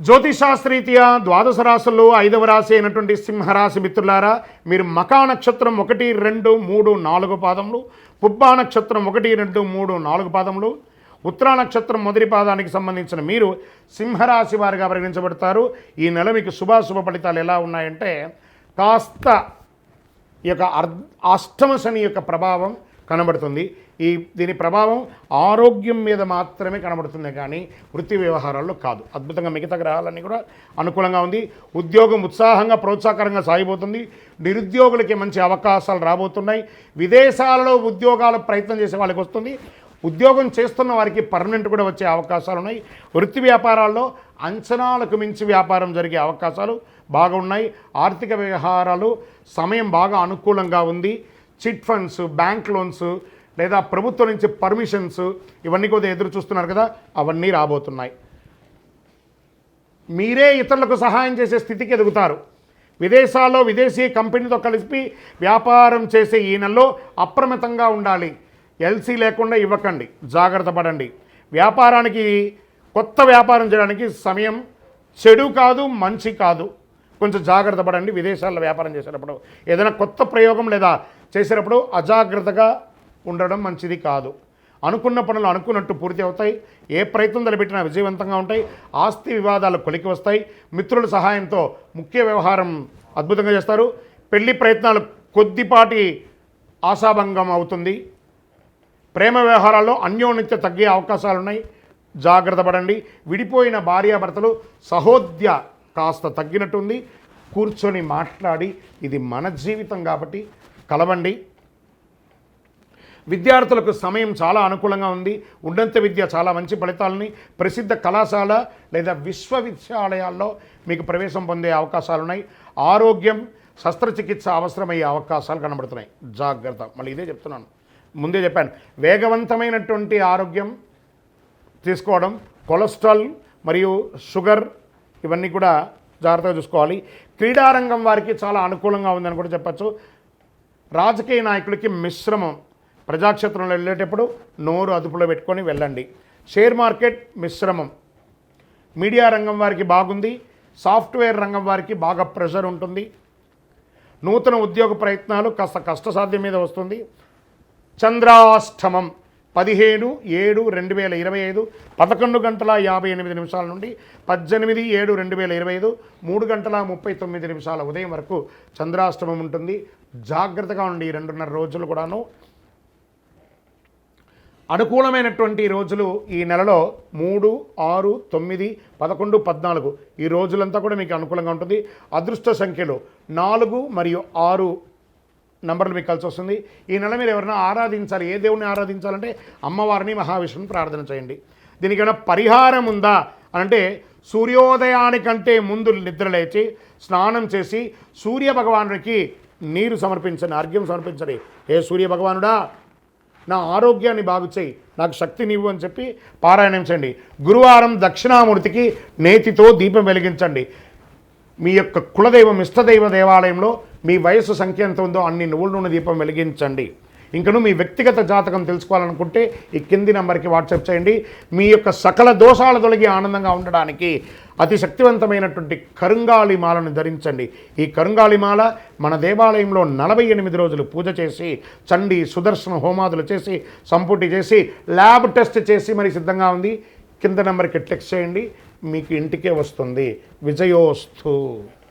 జ్యోతిషాస్త్రీత్యా ద్వాదశ రాశుల్లో ఐదవ రాశి అయినటువంటి సింహరాశి మిత్రులారా మీరు మకా నక్షత్రం ఒకటి రెండు మూడు నాలుగు పాదములు పుబ్బా నక్షత్రం ఒకటి రెండు మూడు నాలుగు పాదములు ఉత్తరా నక్షత్రం మొదటి పాదానికి సంబంధించిన మీరు సింహరాశి వారిగా పరిగణించబడతారు. ఈ నెల మీకు శుభాశుభ ఫలితాలు ఎలా ఉన్నాయంటే కాస్త ఈ యొక్క అర్ధ అష్టమ శని యొక్క ప్రభావం కనబడుతుంది. ఈ దీని ప్రభావం ఆరోగ్యం మీద మాత్రమే కనబడుతుంది కానీ వృత్తి వ్యవహారాల్లో కాదు. అద్భుతంగా మిగతా గ్రహాలన్నీ కూడా అనుకూలంగా ఉంది. ఉద్యోగం ఉత్సాహంగా ప్రోత్సాహకరంగా సాగిపోతుంది. నిరుద్యోగులకి మంచి అవకాశాలు రాబోతున్నాయి. విదేశాలలో ఉద్యోగాల ప్రయత్నం చేసే వాళ్ళకి వస్తుంది. ఉద్యోగం చేస్తున్న వారికి పర్మనెంట్ కూడా వచ్చే అవకాశాలు ఉన్నాయి. వృత్తి వ్యాపారాల్లో అంచనాలకు మించి వ్యాపారం జరిగే అవకాశాలు బాగా ఉన్నాయి ఆర్థిక వ్యవహారాలు సమయం బాగా అనుకూలంగా ఉంది. చిట్ ఫండ్స్ బ్యాంక్ లోన్స్ లేదా ప్రభుత్వం నుంచి పర్మిషన్స్ ఇవన్నీ కూడా ఎదురు చూస్తున్నారు కదా అవన్నీ రాబోతున్నాయి. మీరే ఇతరులకు సహాయం చేసే స్థితికి ఎదుగుతారు. విదేశాల్లో విదేశీ కంపెనీతో కలిపి వ్యాపారం చేసే ఈ నెలలో అప్రమత్తంగా ఉండాలి. ఎల్సీ లేకుండా ఇవ్వకండి. జాగ్రత్త పడండి. వ్యాపారానికి కొత్త వ్యాపారం చేయడానికి సమయం చెడు కాదు మంచి కాదు. కొంచెం జాగ్రత్త పడండి. విదేశాల్లో వ్యాపారం చేసేటప్పుడు ఏదైనా కొత్త ప్రయోగం లేదా చేసేటప్పుడు అజాగ్రత్తగా ఉండడం మంచిది కాదు. అనుకున్న పనులు అనుకున్నట్టు పూర్తి అవుతాయి. ఏ ప్రయత్నం తలపెట్టినా విజయవంతంగా ఉంటాయి. ఆస్తి వివాదాలు కొలికి వస్తాయి. మిత్రుల సహాయంతో ముఖ్య వ్యవహారం అద్భుతంగా చేస్తారు. పెళ్ళి ప్రయత్నాలు కొద్దిపాటి ఆశాభంగం అవుతుంది. ప్రేమ వ్యవహారాల్లో అన్యోన్యత తగ్గే అవకాశాలు ఉన్నాయి జాగ్రత్త పడండి. విడిపోయిన భార్యాభర్తలు సహోద్య కాస్త తగ్గినట్టుంది. కూర్చొని మాట్లాడి ఇది మన జీవితం కాబట్టి కలవండి. విద్యార్థులకు సమయం చాలా అనుకూలంగా ఉంది. ఉన్నత విద్య చాలా మంచి ఫలితాలని ప్రసిద్ధ కళాశాల లేదా విశ్వవిద్యాలయాల్లో మీకు ప్రవేశం పొందే అవకాశాలు ఉన్నాయి ఆరోగ్యం శస్త్రచికిత్స అవసరమయ్యే అవకాశాలు కనబడుతున్నాయి. జాగ్రత్త. మళ్ళీ ఇదే చెప్తున్నాను. ముందే చెప్పాను. వేగవంతమైనటువంటి ఆరోగ్యం తీసుకోవడం కొలెస్ట్రాల్ మరియు షుగర్ ఇవన్నీ కూడా జాగ్రత్తగా చూసుకోవాలి. క్రీడారంగం వారికి చాలా అనుకూలంగా ఉందని కూడా చెప్పచ్చు. రాజకీయ నాయకులకి మిశ్రమం. ప్రజాక్షేత్రంలో వెళ్ళేటప్పుడు నోరు అదుపులో పెట్టుకొని వెళ్ళండి. షేర్ మార్కెట్ మిశ్రమం. మీడియా రంగం వారికి బాగుంది. సాఫ్ట్వేర్ రంగం వారికి బాగా ప్రెషర్ ఉంటుంది. నూతన ఉద్యోగ ప్రయత్నాలు కాస్త కష్టసాధ్యం మీద వస్తుంది. చంద్రాష్టమం. పదిహేడు ఏడు రెండు వేల ఇరవై ఐదు పదకొండు గంటల యాభై ఎనిమిది నిమిషాల నుండి పద్దెనిమిది ఏడు రెండు వేల ఇరవై ఐదు మూడు గంటల ముప్పై తొమ్మిది నిమిషాల ఉదయం వరకు చంద్రాష్టమం ఉంటుంది. జాగ్రత్తగా ఉండి రెండున్నర రోజులు కూడాను. అనుకూలమైనటువంటి రోజులు ఈ నెలలో మూడు ఆరు తొమ్మిది పదకొండు పద్నాలుగు ఈ రోజులంతా కూడా మీకు అనుకూలంగా ఉంటుంది. అదృష్ట సంఖ్యలు నాలుగు మరియు ఆరు నంబర్లు మీకు కలిసి వస్తుంది. ఈ నెల మీరు ఎవరైనా ఆరాధించాలి ఏ దేవుని ఆరాధించాలంటే అమ్మవారిని మహావిష్ణుని ప్రార్థన చేయండి. దీనికి ఏమైనా పరిహారం ఉందా అని అంటే సూర్యోదయానికంటే ముందు నిద్ర లేచి స్నానం చేసి సూర్య భగవానుడికి నీరు సమర్పించండి అర్ఘ్యం సమర్పించండి. ఏ సూర్య భగవానుడా నా ఆరోగ్యాన్ని బాగు చేయి నాకు శక్తినివ్వు అని చెప్పి పారాయణం చేయండి. గురువారం దక్షిణామూర్తికి నేతితో దీపం వెలిగించండి. మీ యొక్క కులదైవం ఇష్టదైవ దేవాలయంలో మీ వయసు సంఖ్య ఎంత ఉందో అన్ని నువ్వుల నూనె దీపం వెలిగించండి. ఇంకను మీ వ్యక్తిగత జాతకం తెలుసుకోవాలనుకుంటే ఈ కింది నెంబర్కి వాట్సాప్ చేయండి. మీ యొక్క సకల దోషాల తొలగి ఆనందంగా ఉండడానికి అతి శక్తివంతమైనటువంటి కరుంగాళి మాలను ధరించండి. ఈ కరుంగాళి మాల మన దేవాలయంలో నలభై ఎనిమిది రోజులు పూజ చేసి చండి సుదర్శన హోమాదులు చేసి సంపుటి చేసి ల్యాబ్ టెస్ట్ చేసి మరి సిద్ధంగా ఉంది. కింద నెంబర్కి టెక్స్ట్ చేయండి. మీకు ఇంటికే వస్తుంది. విజయోస్తు.